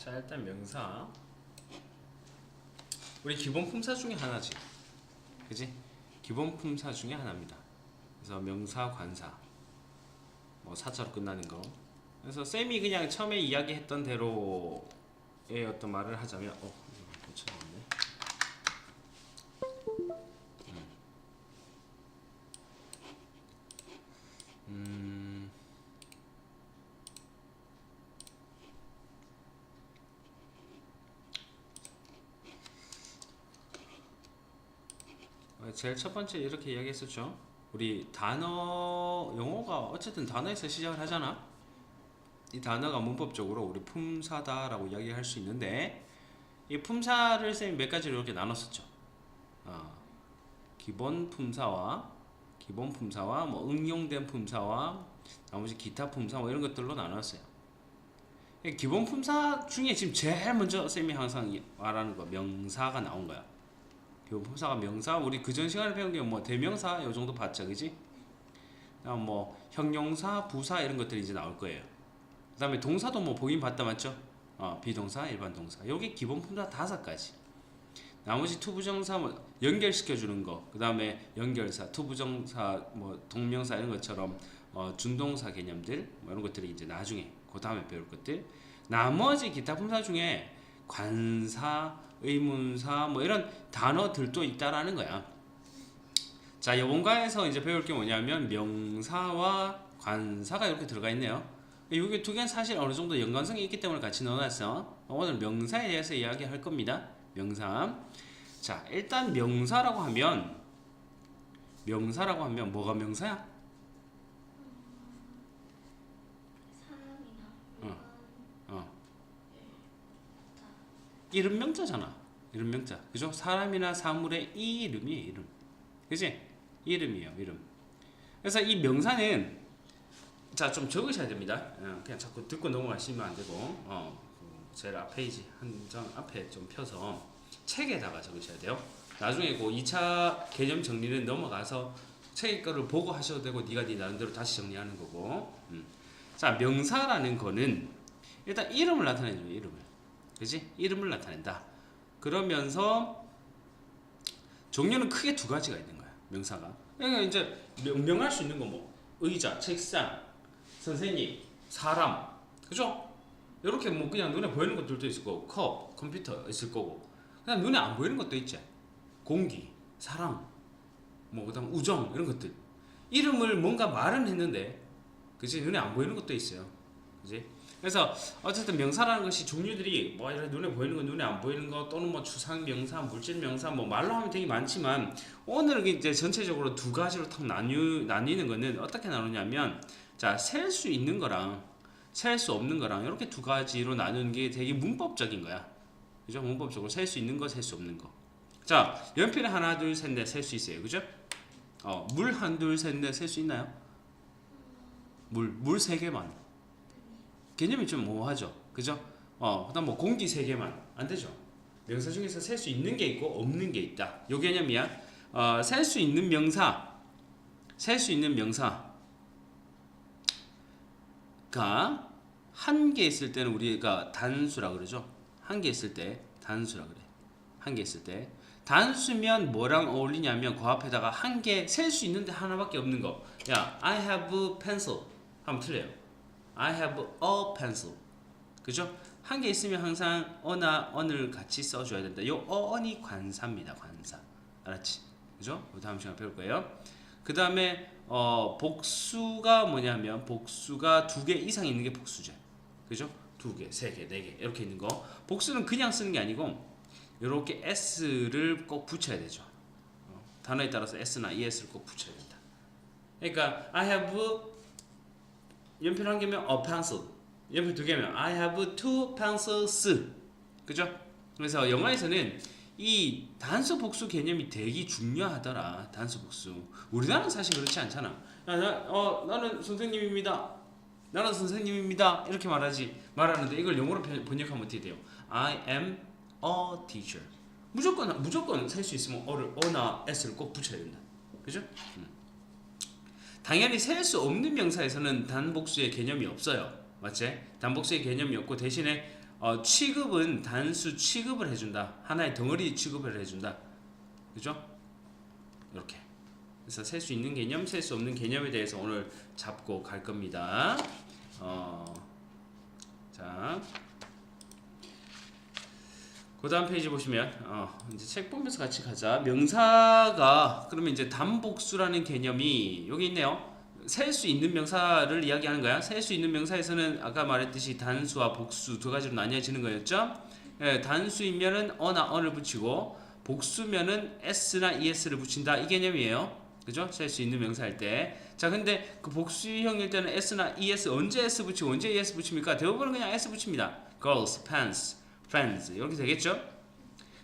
자 일단 명사. 우리 기본 품사 중에 하나지. 그지? 기본 품사 중에 하나입니다. 그래서 명사 관사. 뭐 사자로 끝나는 거. 그래서 쌤이 그냥 처음에 이야기했던 대로의 어떤 말을 하자면 어 제일 첫 번째 이렇게 이야기했었죠. 우리 단어 영어가 어쨌든 단어에서 시작을 하잖아. 이 단어가 문법적으로 우리 품사다라고 이야기할 수 있는데 이 품사를 쌤이 몇 가지로 이렇게 나눴었죠. 어, 기본 품사와 기본 품사와 뭐 응용된 품사와 나머지 기타 품사 뭐 이런 것들로 나눴어요. 이 기본 품사 중에 지금 제일 먼저 쌤이 항상 이- 말하는 거 명사가 나온 거야. 품사가 명사 우리 그전 시간에 배운 게 뭐 대명사 요 정도 봤죠, 그지? 그다음 뭐 형용사, 부사 이런 것들이 이제 나올 거예요. 그 다음에 동사도 뭐 보긴 봤다 맞죠? 어, 비동사, 일반 동사. 요게 기본 품사 다섯 가지. 나머지 투부정사 뭐 연결시켜 주는 거. 그 다음에 연결사, 투부정사, 뭐 동명사 이런 것처럼 어, 준동사 개념들 뭐 이런 것들이 이제 나중에 그 다음에 배울 것들. 나머지 기타 품사 중에 관사, 의문사 뭐 이런 단어들도 있다라는 거야. 자, 요번가에서 이제 배울 게 뭐냐면 명사와 관사가 이렇게 들어가 있네요. 이게 두 개는 사실 어느 정도 연관성이 있기 때문에 같이 넣어놨어. 오늘 명사에 대해서 이야기할 겁니다. 명사. 자, 일단 명사라고 하면 명사라고 하면 뭐가 명사야? 사람이나 어. 물건 어. 이름 명자잖아. 이름 명자. 그죠? 사람이나 사물의 이 이름이에요, 이름. 그지? 이름이에요, 이름. 그래서 이 명사는 자, 좀 적으셔야 됩니다. 어, 그냥 자꾸 듣고 넘어가시면 안 되고, 어, 그 제일 앞 페이지 한 장 앞에 좀 펴서 책에다가 적으셔야 돼요. 나중에 그 2차 개념 정리는 넘어가서 책 거를 보고 하셔도 되고, 네가 네 나름대로 다시 정리하는 거고. 음. 자, 명사라는 거는 일단 이름을 나타내죠, 이름을. 그지? 이름을 나타낸다. 그러면서 종류는 크게 두 가지가 있는 거야. 명사가. 그러니까 이제 명명할 수 있는 거 뭐 의자, 책상, 선생님, 사람, 그죠? 이렇게 뭐 그냥 눈에 보이는 것들도 있을 거고, 컵, 컴퓨터 있을 거고, 그냥 눈에 안 보이는 것도 있지. 공기, 사랑, 뭐 그다음 우정 이런 것들. 이름을 뭔가 말은 했는데, 그지? 눈에 안 보이는 것도 있어요. 그지? 그래서 어쨌든 명사라는 것이 종류들이 뭐 이렇게 눈에 보이는 거, 눈에 안 보이는 거, 또는 뭐 추상 명사, 물질 명사, 뭐 말로 하면 되게 많지만 오늘은 이제 전체적으로 두 가지로 탁 나뉘 나뉘는 거는 어떻게 나누냐면 자 셀 수 있는 거랑 셀 수 없는 거랑 이렇게 두 가지로 나누는 게 되게 문법적인 거야. 그죠? 문법적으로 셀 수 있는 거, 셀 수 없는 거. 자 연필 하나, 둘, 셋, 넷 셀 수 있어요. 그죠? 어, 물 한, 둘, 셋, 넷 셀 수 있나요? 물, 물 세 개만. 개념이 좀 모호하죠. 그죠? 어, 그다음 뭐 공기 세 개만 안 되죠. 명사 중에서 셀 수 있는 게 있고 없는 게 있다. 요 개념이야. 어, 셀 수 있는 명사, 셀 수 있는 명사가 한 개 있을 때는 우리가 단수라 그러죠. 한 개 있을 때 단수라 그래. 한 개 있을 때 단수면 뭐랑 어울리냐면 그 앞에다가 한 개 셀 수 있는데 하나밖에 없는 거. 야, I have a pencil 하면 틀려요. I have a pencil. 그죠? 한 개 있으면 항상 어나 언을 같이 써줘야 된다. 요 어 언이 관사입니다. 관사. 알았지? 그죠? 그 다음 시간 배울 거예요. 그 다음에 어, 복수가 뭐냐면 복수가 두 개 이상 있는 게 복수제. 그죠? 두 개, 세 개, 네 개 이렇게 있는 거. 복수는 그냥 쓰는 게 아니고 이렇게 s를 꼭 붙여야 되죠. 어, 단어에 따라서 s나 es를 꼭 붙여야 된다. 그러니까 I have 연필 한 개면 a pencil. 연필 두 개면 I have two pencils. 그죠? 그래서 영어에서는 이 단수 복수 개념이 되게 중요하더라. 단수 복수. 우리나라는 사실 그렇지 않잖아. 야, 나, 어, 나는 선생님입니다. 나는 선생님입니다. 이렇게 말하지 말하는데 이걸 영어로 번- 번역하면 어떻게 돼요? I am a teacher. 무조건 무조건 살 수 있으면 어를 어나 s를 꼭 붙여야 된다. 그죠? 음. 당연히 셀 수 없는 명사에서는 단복수의 개념이 없어요. 맞지? 단복수의 개념이 없고 대신에 어, 취급은 단수 취급을 해준다. 하나의 덩어리 취급을 해준다. 그죠? 이렇게. 그래서 셀 수 있는 개념, 셀 수 없는 개념에 대해서 오늘 잡고 갈 겁니다. 어, 자, 그 다음 페이지 보시면 어, 이제 책 보면서 같이 가자. 명사가 그러면 이제 단복수라는 개념이 여기 있네요. 셀 수 있는 명사를 이야기하는 거야. 셀 수 있는 명사에서는 아까 말했듯이 단수와 복수 두 가지로 나뉘어지는 거였죠. 예, 단수이면은 어나 언을 붙이고 복수면은 s나 es를 붙인다 이 개념이에요. 그죠? 셀 수 있는 명사일 때. 자, 근데 그 복수형일 때는 s나 es 언제 s 붙이고 언제 es 붙입니까? 대부분은 그냥 s 붙입니다. girls, pants, friends 이렇게 되겠죠?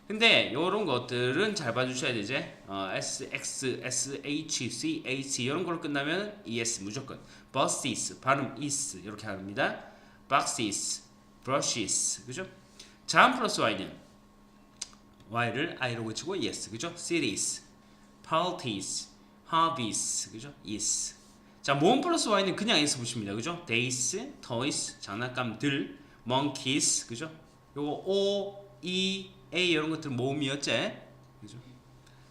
근데 요런 것들은 잘 봐주셔야 되지. 어, S, X, S, H, C, H 이런 걸로 끝나면 ES 무조건. buses 발음 is 이렇게 합니다. boxes, brushes 그죠? 자음 플러스 Y는 Y를 I로 고치고 yes 그죠? cities, parties, hobbies 그죠? is 자 모음 플러스 Y는 그냥 S 붙입니다 그죠? days, toys 장난감들, monkeys 그죠? 요거 O, E, A 이런 것들 모음이었지 그죠?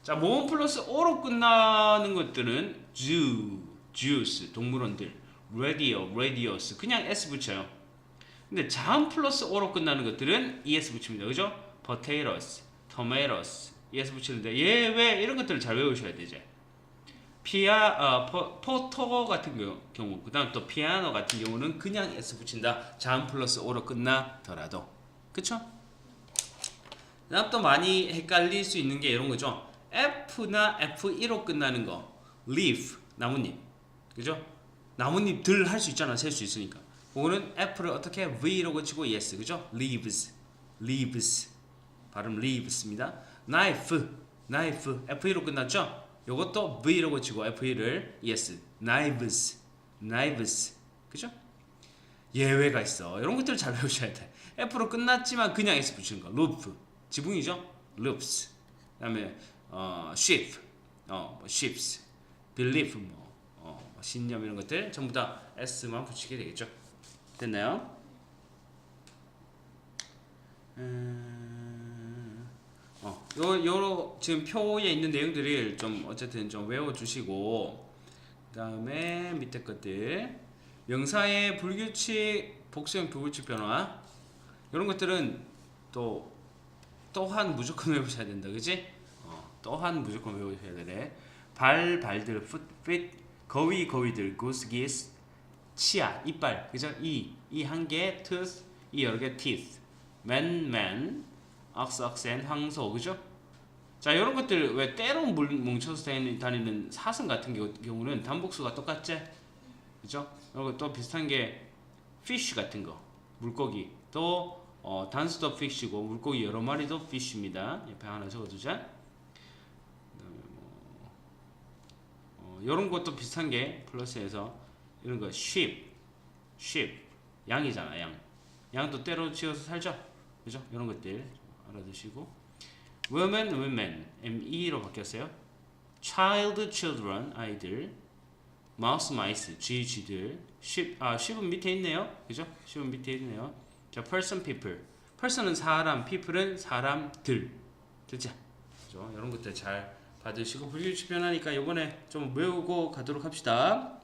자 모음 플러스 O로 끝나는 것들은 zoo, juice 동물원들 radio, radius 그냥 S 붙여요. 근데 자음 플러스 O로 끝나는 것들은 ES 붙입니다. 그죠? potatoes, tomatoes ES 붙이는데 얘 왜 이런 것들을 잘 외우셔야 되지? 피아 어, 포, 포토 같은 경우, 경우. 그 다음 또 피아노 같은 경우는 그냥 S 붙인다. 자음 플러스 O로 끝나더라도 그쵸? 그다음 또 많이 헷갈릴 수 있는 게 이런 거죠. F나 F1로 끝나는 거. leaf 나뭇잎. 그죠? 나뭇잎들 할 수 있잖아. 셀 수 있으니까. 그거는 F를 어떻게 V로 고치고 yes. 그죠? leaves. leaves. 발음 leaves입니다. knife. knife. F1로 끝났죠? 요것도 V로 고치고 F1을 yes. knives. knives. 그죠? 예외가 있어. 이런 것들을 잘 배우셔야 돼. F로 끝났지만 그냥 S 붙이는 거. loop. 지붕이죠? loops. 그 다음에 어, ship. 어, 뭐 ships. belief 뭐, 어, 뭐 신념 이런 것들 전부 다 S만 붙이게 되겠죠. 됐나요? 음, 어, 요, 요 지금 표에 있는 내용들을 좀 어쨌든 좀 외워주시고 그 다음에 밑에 것들 명사의 불규칙 복수형 불규칙 변화 이런 것들은 또 또한 무조건 외우셔야 된다, 그지? 어, 또한 무조건 외우셔야 되네. 발, 발들, foot, feet, 거위, 거위들, goose, geese, 치아, 이빨, 그죠? 이, 이 한 개, tooth, 이 여러 개, teeth, man, man, ox, oxen, 황소, 그죠? 자, 이런 것들 왜물 뭉쳐서 다니는, 사슴 같은 경우- 경우는 단복수가 똑같지? 그죠? 그리고 또 비슷한 게 fish 같은 거, 물고기, 또 어, 단수도 fish고 물고기 여러 마리도 fish입니다. 옆에 하나 적어두자. 그다음에 뭐 어, 이런 것도 비슷한 게 플러스에서 이런 거 sheep, sheep 양이잖아 양. 양도 때로 지어서 살죠. 그죠? 이런 것들 알아두시고 women, women ME로 바뀌었어요. child, children 아이들 mouse, mice G, G들 sheep 아 sheep은 밑에 있네요. 그죠? sheep은 밑에 있네요. 자, person, people. person은 사람, people은 사람들. 됐죠? 그죠? 이런 것들 잘 받으시고 불규칙 변하니까 이번에 좀 외우고 가도록 합시다.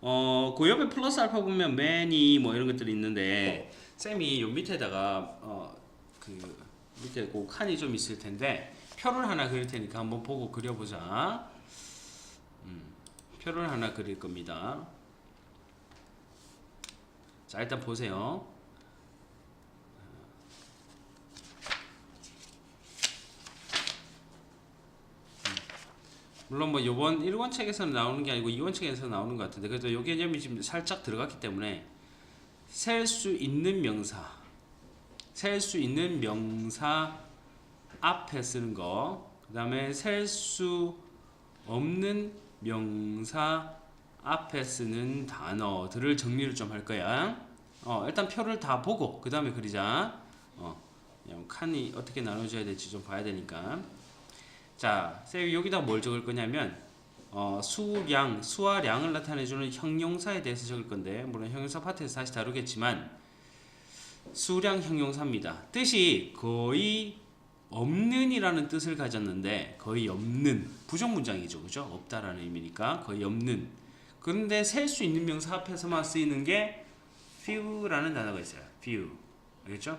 어, 그 옆에 플러스 알파 보면 many 뭐 이런 것들이 있는데 쌤이 요 밑에다가 어, 그 밑에 그 칸이 좀 있을 텐데 표를 하나 그릴 테니까 한번 보고 그려보자. 음, 표를 하나 그릴 겁니다. 자 일단 보세요. 물론 뭐 요번 1권 책에서는 나오는 게 아니고 2권 책에서 나오는 것 같은데 그래도 요 개념이 지금 살짝 들어갔기 때문에 셀 수 있는 명사 셀 수 있는 명사 앞에 쓰는 거 그 다음에 셀 수 없는 명사 앞에 쓰는 단어들을 정리를 좀 할 거야. 어, 일단 표를 다 보고 그 다음에 그리자. 어, 칸이 어떻게 나눠져야 될지 좀 봐야 되니까. 자, 쌤이 여기다 뭘 적을 거냐면 어, 수량, 수와 량을 나타내주는 형용사에 대해서 적을 건데 물론 형용사 파트에서 다시 다루겠지만 수량 형용사입니다. 뜻이 거의 없는이라는 뜻을 가졌는데 거의 없는 부정 문장이죠, 그죠? 없다라는 의미니까 거의 없는. 그런데 셀 수 있는 명사 앞에서만 쓰이는 게 few라는 단어가 있어요. few, 알겠죠?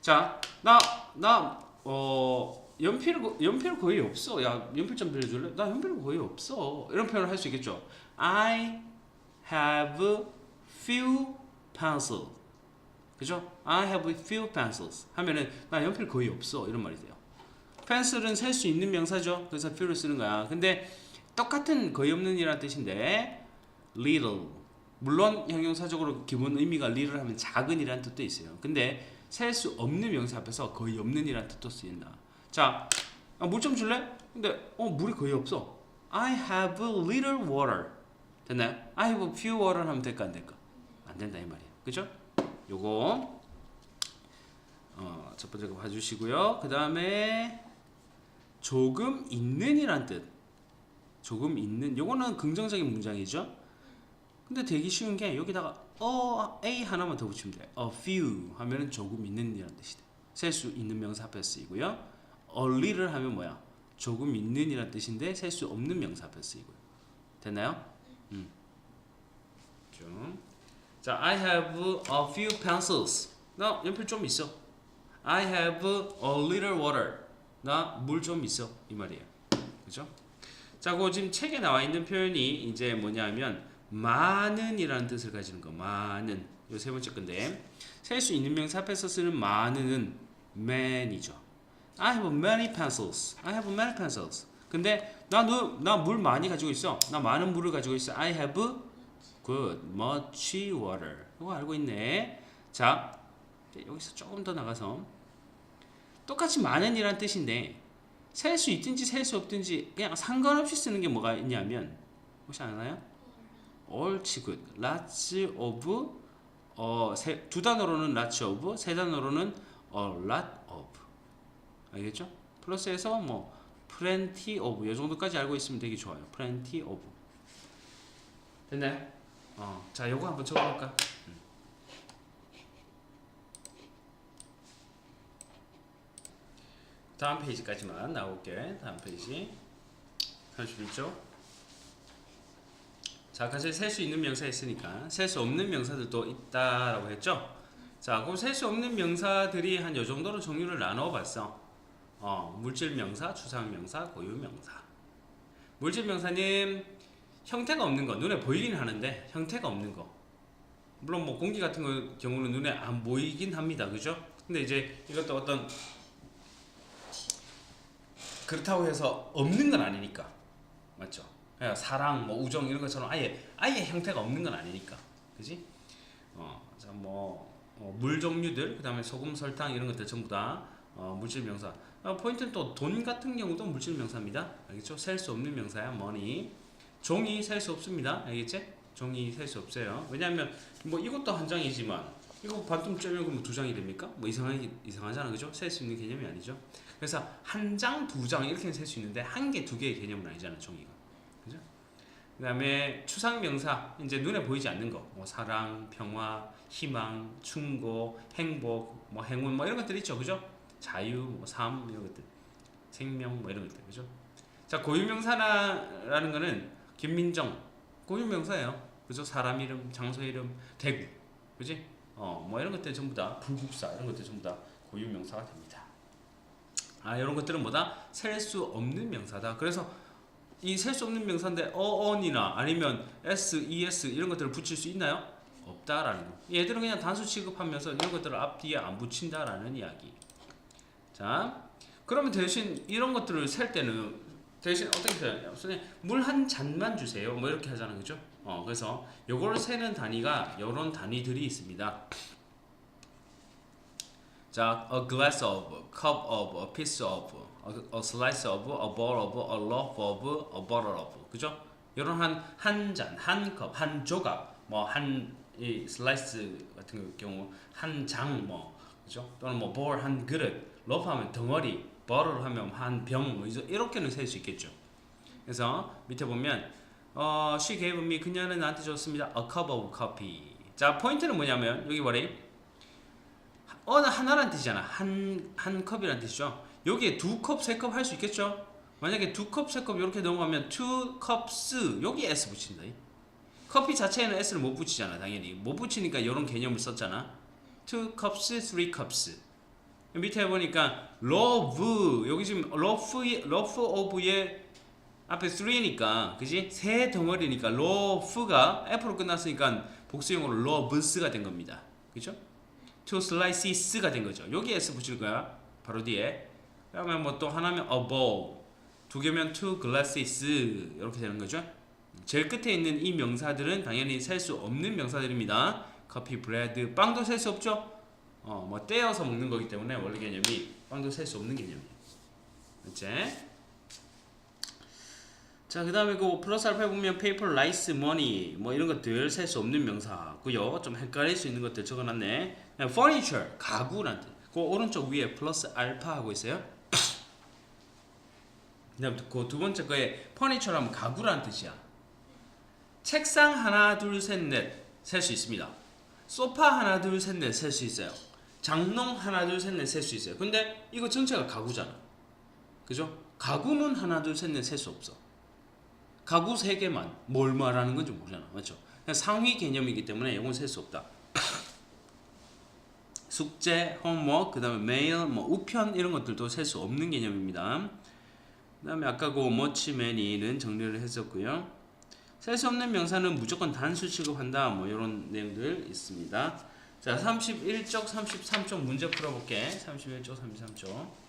자, 나 나 어. 연필 연필 거의 없어. 야 연필 좀 빌려줄래? 나 연필 거의 없어. 이런 표현을 할 수 있겠죠. I have few pencils. 그죠? I have few pencils. 하면은 나 연필 거의 없어. 이런 말이 돼요. pencil은 셀 수 있는 명사죠. 그래서 few를 쓰는 거야. 근데 똑같은 거의 없는 이라는 뜻인데 little. 물론 형용사적으로 기본 의미가 little 하면 작은이라는 뜻도 있어요. 근데 셀 수 없는 명사 앞에서 거의 없는이라는 뜻도 쓰인다. 자, 아, 물좀 줄래? 근데 어 물이 거의 없어. I have a little water. 됐나요? I have a few water 하면 될까 안 될까? 안 된다 이 말이에요. 그죠? 요거 어, 첫 번째 거 봐주시고요. 그 다음에 조금 있는이란 뜻. 조금 있는. 요거는 긍정적인 문장이죠. 근데 되게 쉬운 게 여기다가 어 a 하나만 더 붙이면 돼. a few 하면은 조금 있는이란 뜻이 돼. 셀 수 있는 명사 앞에 쓰이고요. a little 하면 뭐야? 조금 있는이란 뜻인데 셀 수 없는 명사 앞에 쓰이고요. 됐나요? 음. 좀. 자, I have a few pencils. 나 연필 좀 있어. I have a little water. 나 물 좀 있어. 이 말이에요. 그죠? 자, 그 지금 책에 나와 있는 표현이 이제 뭐냐면 많은이라는 뜻을 가지는 거. 많은. 요 세 번째 건데 셀 수 있는 명사 앞에서 쓰는 많은은 many죠. I have many pencils. I have many pencils. 근데 나나물 많이 가지고 있어. 나 많은 물을 가지고 있어. I have good much water. 이거 알고 있네. 자, 여기서 조금 더 나가서 똑같이 많은이란 뜻인데 셀 수 있든지 셀 수 없든지 그냥 상관없이 쓰는 게 뭐가 있냐면 혹시 아나요? 옳지 good. lots of 어, 세, 두 단어로는 lots of, 세 단어로는 a lot of. 알겠죠? 플러스에서 뭐 plenty of 이 정도까지 알고 있으면 되게 좋아요. plenty of. 됐나요? 어, 자, 요거 한번 적어볼까? 음. 다음 페이지까지만 나올게. 다음 페이지. 31쪽. 자, 사실 셀 수 있는 명사 있으니까 셀 수 없는 명사들도 있다라고 했죠. 자, 그럼 셀 수 없는 명사들이 한 요 정도로 종류를 나눠 봤어. 어, 물질 명사, 추상 명사, 고유 명사. 물질 명사는 형태가 없는 거 눈에 보이긴 하는데 형태가 없는 거. 물론 뭐 공기 같은 거 경우는 눈에 안 보이긴 합니다. 그죠? 근데 이제 이것도 어떤 그렇다고 해서 없는 건 아니니까. 맞죠? 예, 사랑, 뭐 우정 이런 것처럼 아예 아예 형태가 없는 건 아니니까. 그지? 어, 자, 뭐, 어, 물 종류들, 그 다음에 소금, 설탕 이런 것들 전부 다 어, 물질 명사. 어, 포인트는 또 돈 같은 경우도 물질 명사입니다. 알겠죠? 셀 수 없는 명사야, money. 종이 셀 수 없습니다. 알겠지? 종이 셀 수 없어요. 왜냐하면 뭐 이것도 한 장이지만 이거 반tum 쩌면 그럼 두 장이 됩니까? 뭐 이상하게 이상하잖아, 그죠? 셀 수 있는 개념이 아니죠. 그래서 한 장, 두 장 이렇게 셀 수 있는데 한 개, 두 개의 개념은 아니잖아, 종이가. 그죠? 그다음에 추상 명사 이제 눈에 보이지 않는 거, 뭐 사랑, 평화, 희망, 충고, 행복, 뭐 행운 뭐 이런 것들 있죠, 그죠? 자유, 뭐 삶 이런 것들, 생명 뭐 이런 것들, 그죠? 자 고유 명사라는 거는 김민정 고유 명사예요, 그죠? 사람 이름, 장소 이름, 대구, 그지? 어, 뭐 이런 것들 전부 다 불국사 이런 것들 전부 다 고유 명사가 됩니다. 아 이런 것들은 뭐다? 셀 수 없는 명사다. 그래서 이 셀 수 없는 명사인데 어언이나 아니면 s, es 이런 것들을 붙일 수 있나요? 없다라는 거. 얘들은 그냥 단수 취급하면서 이런 것들을 앞 뒤에 안 붙인다라는 이야기. 자, 그러면 대신 이런 것들을 셀 때는 대신 어떻게 써요? 선생님 물한 잔만 주세요. 뭐 이렇게 하잖아, 그죠? 어, 그래서 요거를 세는 단위가 이런 단위들이 있습니다. 자, a glass of, cup of, a piece of, a, a slice of, a ball of, a loaf of, a bottle of. 그죠? 이런 한, 한 잔, 한 컵, 한 조각, 뭐, 한, 이 슬라이스 같은 경우, 한 장, 뭐, 그죠? 또는 뭐, 볼, 한 그릇, 로프 하면 덩어리, 버럴 하면 한 병, 뭐, 이렇게는 셀 수 있겠죠. 그래서 밑에 보면, 어, she gave me, 그녀는 나한테 줬습니다. a cup of coffee. 자, 포인트는 뭐냐면, 여기 뭐래? 어느 하나란 뜻이잖아. 한, 한 컵이란 뜻이죠. 여기에 두 컵, 세 컵 할 수 있겠죠? 만약에 두 컵, 세 컵 이렇게 넘어가면 two cups 여기 s 붙인다. 커피 자체에는 s를 못 붙이잖아, 당연히. 못 붙이니까 이런 개념을 썼잖아. two cups, three cups. 밑에 보니까 love 여기 지금 love, love of의 앞에 3니까 그지? 세 덩어리니까 love가 f로 끝났으니까 복수형으로 loves가 된 겁니다. 그죠? two slices가 된 거죠. 여기 s 붙일 거야. 바로 뒤에. 그러면 뭐또 하나면 a bowl. 두 개면 two glasses 이렇게 되는 거죠. 제일 끝에 있는 이 명사들은 당연히 셀 수 없는 명사들입니다. 커피, 브레드, 빵도 셀 수 없죠. 어, 뭐 떼어서 먹는 거기 때문에 원래 개념이 빵도 셀 수 없는 개념이에요. 이제 자, 그 다음에 그 플러스 알파 보면 페이퍼, 라이스, 머니 뭐 이런 것들 셀 수 없는 명사고요. 좀 헷갈릴 수 있는 것들 적어놨네. furniture 가구란 뜻. 그 오른쪽 위에 플러스 알파 하고 있어요. 그다음 그두 번째 거에 furniture하면 가구란 뜻이야. 책상 하나 둘 셋 넷 셀 수 있습니다. 소파 하나 둘 셋 넷 셀 수 있어요. 장롱 하나 둘 셋 넷 셀 수 있어요. 근데 이거 전체가 가구잖아. 그죠? 가구는 하나 둘 셋 넷 셀 수 없어. 가구 세 개만 뭘 말하는 건지 모르잖아. 맞죠? 상위 개념이기 때문에 이건 셀 수 없다. 숙제, 홈워크, 그 다음에 메일, 뭐 우편 이런 것들도 셀 수 없는 개념입니다. 그 다음에 아까 그 머치매니는 정리를 했었고요. 셀 수 없는 명사는 무조건 단수 취급한다. 뭐 이런 내용들 있습니다. 자, 31쪽, 33쪽 문제 풀어볼게. 31쪽, 33쪽.